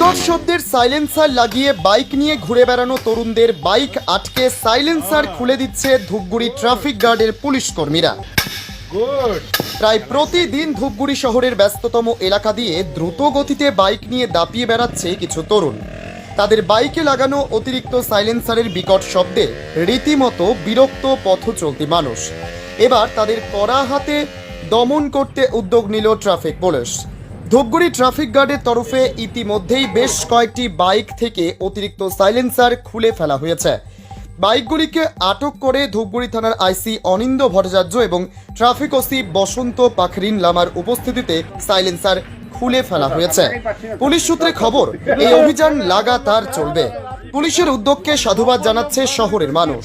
বিকট শব্দের সাইলেন্সার লাগিয়ে বাইক নিয়ে ঘুরে বেড়ানো তরুণদের বাইক আটকে সাইলেন্সার খুলে দিচ্ছে ধূপগুড়ি ট্রাফিক গার্ডের পুলিশ কর্মীরা। প্রায় প্রতিদিন ধূপগুড়ি শহরের ব্যস্ততম এলাকা দিয়ে দ্রুত গতিতে বাইক নিয়ে দাপিয়ে বেড়াচ্ছে কিছু তরুণ। তাদের বাইকে লাগানো অতিরিক্ত সাইলেন্সারের বিকট শব্দে রীতিমতো বিরক্ত পথ চলতি মানুষ। এবার তাদের কড়া হাতে দমন করতে উদ্যোগ নিল ট্রাফিক পুলিশ ধূপগুড়ি ট্রাফিক গার্ডের তরফে ইতিমধ্যেই বেশ কয়েকটি বাইক থেকে অতিরিক্ত সাইলেন্সার খুলে ফেলা হয়েছে। বাইকগুলিকে আটক করে ধূপগুড়ি থানার আইসি অনিন্দ ভট্টাচার্য এবং ট্রাফিক ওসি বসন্ত পাখরিন লামার উপস্থিতিতে সাইলেন্সার খুলে ফেলা হয়েছে। পুলিশ সূত্রে খবর, এই অভিযান লাগাতার চলবে। পুলিশের উদ্যোগকে সাধুবাদ জানাচ্ছে শহরের মানুষ।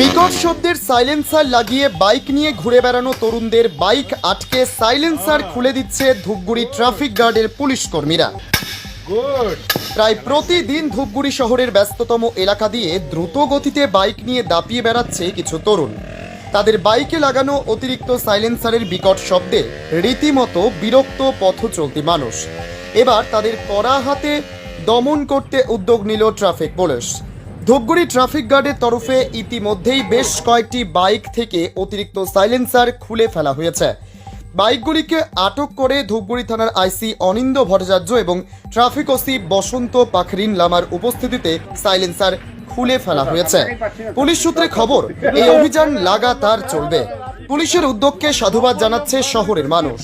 বিকট শব্দের সাইলেন্সার লাগিয়ে বাইক নিয়ে ঘুরে বেড়ানো তরুণদের বাইক আটকে সাইলেন্সার খুলে দিচ্ছে ধূপগুড়ি ট্রাফিক গার্ডের পুলিশ কর্মীরা। প্রায় প্রতিদিন ধূপগুড়ি শহরের ব্যস্ততম এলাকা দিয়ে দ্রুত গতিতে বাইক নিয়ে দাপিয়ে বেড়াচ্ছে কিছু তরুণ। তাদের বাইকে লাগানো অতিরিক্ত সাইলেন্সারের বিকট শব্দে রীতিমতো বিরক্ত পথ চলতি মানুষ। এবার তাদের কড়া হাতে দমন করতে উদ্যোগ নিল ট্রাফিক পুলিশ। ধূপগুড়ি ট্রাফিক গার্ডের তরফে ইতিমধ্যেই বেশ কয়েকটি বাইক থেকে অতিরিক্ত সাইলেন্সার খুলে ফেলা হয়েছে। বাইকগুলিকে আটক করে ধূপগুড়ি থানার আইসি অনিন্দ ভট্টাচার্য এবং ট্রাফিক ওসি বসন্ত পাখরিন লামার উপস্থিতিতে সাইলেন্সার খুলে ফেলা হয়েছে। পুলিশ সূত্রে খবর, এই অভিযান লাগাতার চলবে। পুলিশের উদ্যোগকে সাধুবাদ জানাচ্ছে শহরের মানুষ।